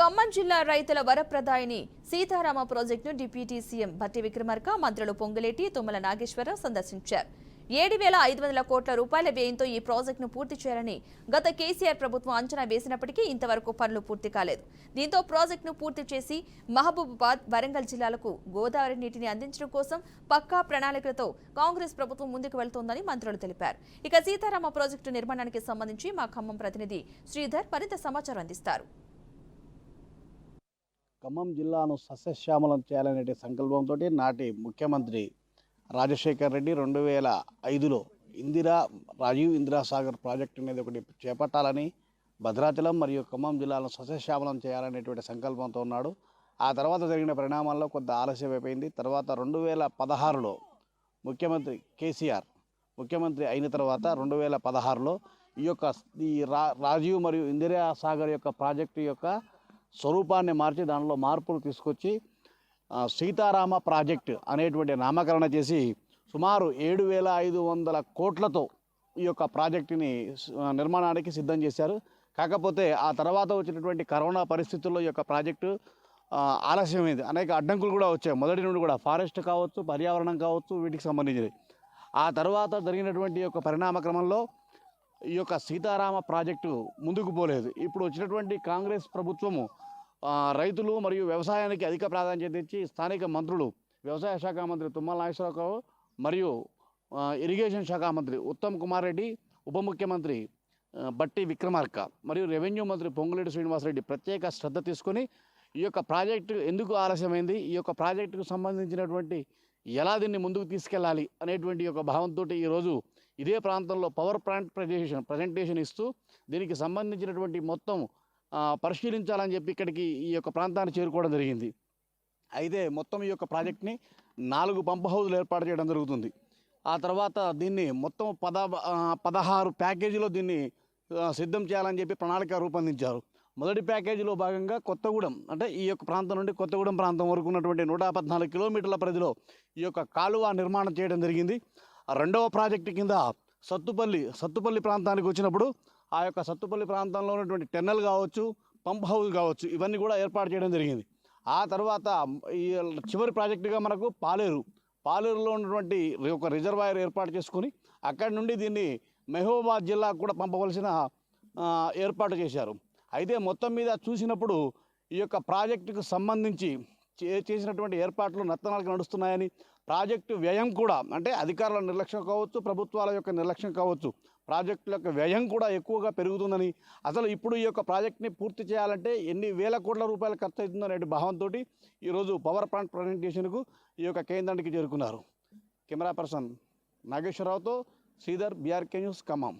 ఖమ్మం జిల్లా రైతుల వరప్రదాయిని సీతారామ ప్రాజెక్టును డిప్యూటీ సీఎం భట్టి విక్రమార్క మంత్రులు పొంగులేటి తుమ్మల నాగేశ్వరరావు సందర్శించారు. ఏడు వేల ఐదు వందల కోట్ల రూపాయల వ్యయంతో ఈ ప్రాజెక్టును పూర్తి చేయాలని గత కేసీఆర్ ప్రభుత్వం అంచనా వేసినప్పటికీ ఇంతవరకు పనులు పూర్తి కాలేదు. దీంతో ప్రాజెక్టును పూర్తి చేసి మహబూబాబాద్ వరంగల్ జిల్లాలకు గోదావరి నీటిని అందించడం కోసం పక్కా ప్రణాళికలతో కాంగ్రెస్ ప్రభుత్వం ముందుకు వెళ్తోందని మంత్రులు తెలిపారు. ఇక సీతారామ ప్రాజెక్టు నిర్మాణానికి సంబంధించి మా ఖమ్మం ప్రతినిధి శ్రీధర్ మరింత సమాచారం అందిస్తారు. ఖమ్మం జిల్లాను సస్యశ్యామలం చేయాలనే సంకల్పంతో నాటి ముఖ్యమంత్రి రాజశేఖర్ రెడ్డి రెండు వేల ఐదులో ఇందిరా రాజీవ్ ఇందిరా సాగర్ ప్రాజెక్ట్ అనేది ఒకటి చేపట్టాలని భద్రాచలం మరియు ఖమ్మం జిల్లాలను సస్యశ్యామలం చేయాలనేటువంటి సంకల్పంతో ఉన్నాడు. ఆ తర్వాత జరిగిన పరిణామాల్లో కొంత ఆలస్యం అయిపోయింది. తర్వాత రెండు వేల పదహారులో ముఖ్యమంత్రి కేసీఆర్ ముఖ్యమంత్రి అయిన తర్వాత రెండు వేల పదహారులో ఈ యొక్క ఈ రా రాజీవ్ మరియు ఇందిరా సాగర్ యొక్క ప్రాజెక్టు యొక్క స్వరూపాన్ని మార్చి దానిలో మార్పులు తీసుకొచ్చి సీతారామ ప్రాజెక్ట్ అనేటువంటి నామకరణ చేసి సుమారు ఏడు వేల ఐదు వందల కోట్లతో ఈ యొక్క ప్రాజెక్టుని నిర్మాణానికి సిద్ధం చేశారు. కాకపోతే ఆ తర్వాత వచ్చినటువంటి కరోనా పరిస్థితుల్లో ఈ యొక్క ప్రాజెక్టు ఆలస్యమైంది. అనేక అడ్డంకులు కూడా వచ్చాయి. మొదటి నుండి కూడా ఫారెస్ట్ కావచ్చు పర్యావరణం కావచ్చు వీటికి సంబంధించినవి. ఆ తర్వాత జరిగినటువంటి యొక్క పరిణామ క్రమంలో ఈ యొక్క సీతారామ ప్రాజెక్టు ముందుకు పోలేదు. ఇప్పుడు వచ్చినటువంటి కాంగ్రెస్ ప్రభుత్వము రైతులు మరియు వ్యవసాయానికి అధిక ప్రాధాన్యత ఇచ్చి స్థానిక మంత్రులు వ్యవసాయ శాఖ మంత్రి తుమ్మల నాగేశ్వరరావు మరియు ఇరిగేషన్ శాఖ మంత్రి ఉత్తమ్ కుమార్ రెడ్డి ఉప ముఖ్యమంత్రి బట్టి విక్రమార్క మరియు రెవెన్యూ మంత్రి పొంగులేటి శ్రీనివాసరెడ్డి ప్రత్యేక శ్రద్ధ తీసుకొని ఈ యొక్క ప్రాజెక్టు ఎందుకు ఆలస్యమైంది ఈ యొక్క ప్రాజెక్టుకు సంబంధించినటువంటి ఎలా దీన్ని ముందుకు తీసుకెళ్ళాలి అనేటువంటి యొక్క భావంతో ఈరోజు ఇదే ప్రాంతంలో పవర్ ప్లాంట్ ప్రజెంటేషన్ ప్రజెంటేషన్ ఇస్తూ దీనికి సంబంధించినటువంటి మొత్తం పరిశీలించాలని చెప్పి ఇక్కడికి ఈ యొక్క ప్రాంతాన్ని చేరుకోవడం జరిగింది. అయితే మొత్తం ఈ యొక్క ప్రాజెక్ట్ని నాలుగు పంప్ హౌజులు ఏర్పాటు చేయడం జరుగుతుంది. ఆ తర్వాత దీన్ని మొత్తం పద పదహారు ప్యాకేజీలో దీన్ని సిద్ధం చేయాలని చెప్పి ప్రణాళిక రూపొందించారు. మొదటి ప్యాకేజీలో భాగంగా కొత్తగూడెం అంటే ఈ యొక్క ప్రాంతం నుండి కొత్తగూడెం ప్రాంతం వరకు ఉన్నటువంటి నూట పద్నాలుగు కిలోమీటర్ల పరిధిలో ఈ యొక్క కాలువ నిర్మాణం చేయడం జరిగింది. ఆ రెండవ ప్రాజెక్టు కింద సత్తుపల్లి సత్తుపల్లి ప్రాంతానికి వచ్చినప్పుడు ఆ యొక్క సత్తుపల్లి ప్రాంతంలో ఉన్నటువంటి టెన్నెల్ కావచ్చు పంప్ హౌస్ కావచ్చు ఇవన్నీ కూడా ఏర్పాటు చేయడం జరిగింది. ఆ తర్వాత ఈ చివరి ప్రాజెక్టుగా మనకు పాలేరు. పాలేరులో ఉన్నటువంటి ఒక రిజర్వాయర్ ఏర్పాటు చేసుకొని అక్కడి నుండి దీన్ని మెహబూబాద్ జిల్లాకు కూడా పంపవలసిన ఏర్పాటు చేశారు. అయితే మొత్తం మీద చూసినప్పుడు ఈ యొక్క ప్రాజెక్టుకు సంబంధించి చేసినటువంటి ఏర్పాట్లు నత్తనాలకు నడుస్తున్నాయని ప్రాజెక్టు వ్యయం కూడా అంటే అధికారుల నిర్లక్ష్యం కావచ్చు ప్రభుత్వాల యొక్క నిర్లక్ష్యం కావచ్చు ప్రాజెక్టుల యొక్క వ్యయం కూడా ఎక్కువగా పెరుగుతుందని అసలు ఇప్పుడు ఈ యొక్క ప్రాజెక్ట్ని పూర్తి చేయాలంటే ఎన్ని వేల కోట్ల రూపాయలు ఖర్చు అవుతుందో భావంతో ఈరోజు పవర్ ప్లాంట్ ప్రజెంటేషన్కు ఈ యొక్క కేంద్రానికి చేరుకున్నారు. కెమెరా పర్సన్ నాగేశ్వరరావుతో శ్రీధర్ బీఆర్కే న్యూస్ ఖమ్మం.